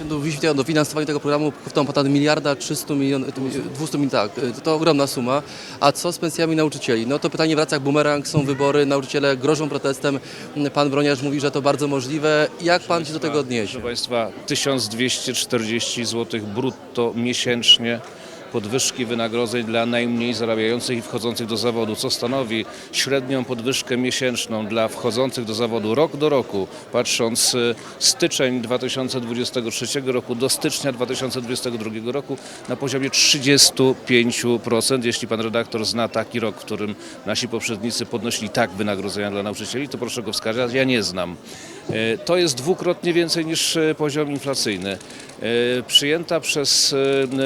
Do wyświetlenia, dofinansowania tego programu kosztowało ponad miliarda 300 milionów, 200 milionów, tak, to, to ogromna suma. A co z pensjami nauczycieli? No to pytanie wraca jak bumerang, są wybory, nauczyciele grożą protestem. Pan Broniarz mówi, że to bardzo możliwe. Jak pan się do tego odniesie? Proszę Państwa, 1240 zł brutto miesięcznie podwyżki wynagrodzeń dla najmniej zarabiających i wchodzących do zawodu, co stanowi średnią podwyżkę miesięczną dla wchodzących do zawodu rok do roku, patrząc y, styczeń 2023 roku do stycznia 2022 roku na poziomie 35%. Jeśli pan redaktor zna taki rok, w którym nasi poprzednicy podnosili tak wynagrodzenia dla nauczycieli, to proszę go wskazać. Ja nie znam. E, To jest dwukrotnie więcej niż e, poziom inflacyjny. E, Przyjęta przez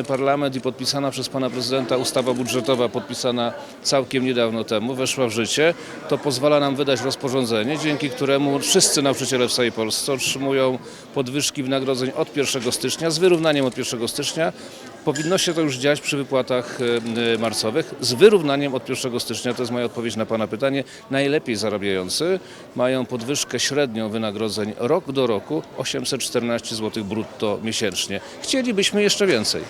parlament i podpisana przez pana prezydenta ustawa budżetowa, podpisana całkiem niedawno temu, weszła w życie. To pozwala nam wydać rozporządzenie, dzięki któremu wszyscy nauczyciele w całej Polsce otrzymują podwyżki wynagrodzeń od 1 stycznia z wyrównaniem od 1 stycznia. Powinno się to już dziać przy wypłatach e, e, marcowych z wyrównaniem od 1 stycznia. To jest moja odpowiedź na Pana pytanie. Najlepiej zarabiający mają podwyżkę średnią wynagrodzeń rok do roku 814 zł brutto miesięcznie. Chcielibyśmy jeszcze więcej.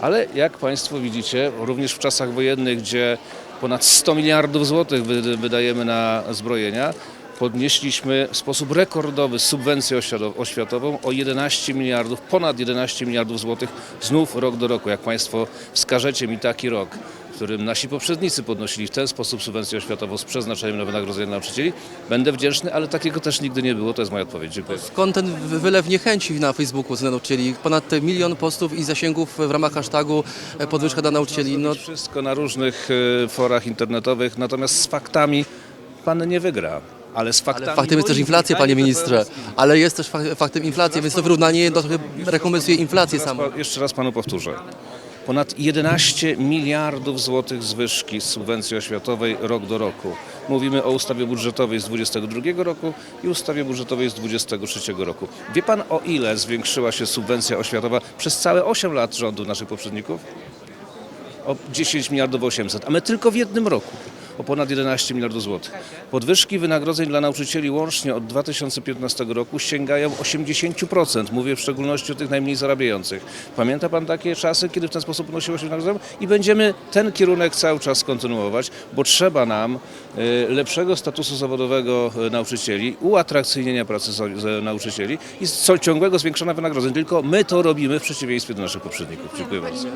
Ale jak Państwo widzicie, również w czasach wojennych, gdzie ponad 100 miliardów złotych wy- wydajemy na zbrojenia, podnieśliśmy w sposób rekordowy subwencję oświato- oświatową o 11 miliardów, ponad 11 miliardów złotych znów rok do roku. Jak Państwo wskażecie mi taki rok, w którym nasi poprzednicy podnosili w ten sposób subwencję oświatową z przeznaczeniem na wynagrodzenie nauczycieli, będę wdzięczny, ale takiego też nigdy nie było. To jest moja odpowiedź. Dziękuję. Skąd ten wy- wylew niechęci na Facebooku z nauczycieli? Ponad milion postów i zasięgów w ramach hashtagu e, podwyżka dla nauczycieli. No, Wszystko na różnych e, forach internetowych, natomiast z faktami pan nie wygra. Ale z faktami. ale faktem jest też inflacja, ani panie ministrze. Ale jest też fa- faktem inflacja, więc to wyrównanie no, trochę rekompensuje inflację Jeszcze raz samą. Jeszcze raz panu powtórzę. Ponad 11 miliardów złotych zwyżki z subwencji oświatowej rok do roku. Mówimy o ustawie budżetowej z 22 roku i ustawie budżetowej z 23 roku. Wie pan o ile zwiększyła się subwencja oświatowa przez całe 8 lat rządu naszych poprzedników? o 10 miliardów 800, a my tylko w jednym roku o ponad 11 miliardów złotych. Podwyżki wynagrodzeń dla nauczycieli łącznie od 2015 roku sięgają 80%. Mówię w szczególności o tych najmniej zarabiających. Pamięta pan takie czasy, kiedy w ten sposób podnosiło się wynagrodzenie? I będziemy ten kierunek cały czas kontynuować, bo trzeba nam e, lepszego statusu zawodowego e, nauczycieli, uatrakcyjnienia pracy nauczycieli i ciągłego zwiększenia wynagrodzeń. Tylko my to robimy w przeciwieństwie do naszych poprzedników. Dziękuję bardzo.